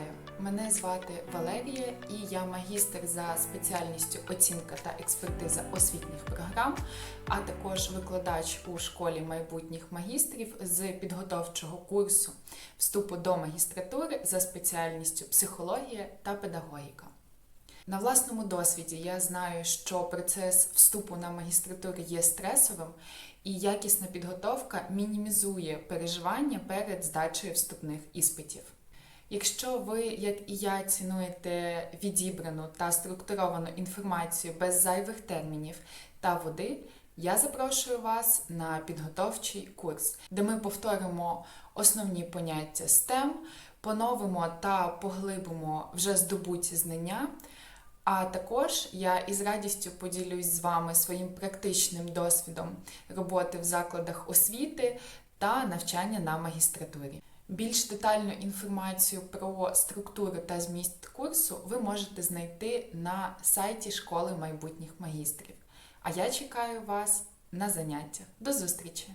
Вітаю! Мене звати Валерія і я магістр за спеціальністю оцінка та експертиза освітніх програм, а також викладач у школі майбутніх магістрів з підготовчого курсу вступу до магістратури за спеціальністю психологія та педагогіка. На власному досвіді я знаю, що процес вступу на магістратуру є стресовим, і якісна підготовка мінімізує переживання перед здачею вступних іспитів. Якщо ви, як і я, цінуєте відібрану та структуровану інформацію без зайвих термінів та води, я запрошую вас на підготовчий курс, де ми повторимо основні поняття STEM, поновимо та поглибимо вже здобуті знання. А також я із радістю поділюсь з вами своїм практичним досвідом роботи в закладах освіти та навчання на магістратурі. Більш детальну інформацію про структуру та зміст курсу ви можете знайти на сайті школи майбутніх магістрів. А я чекаю вас на заняття. До зустрічі!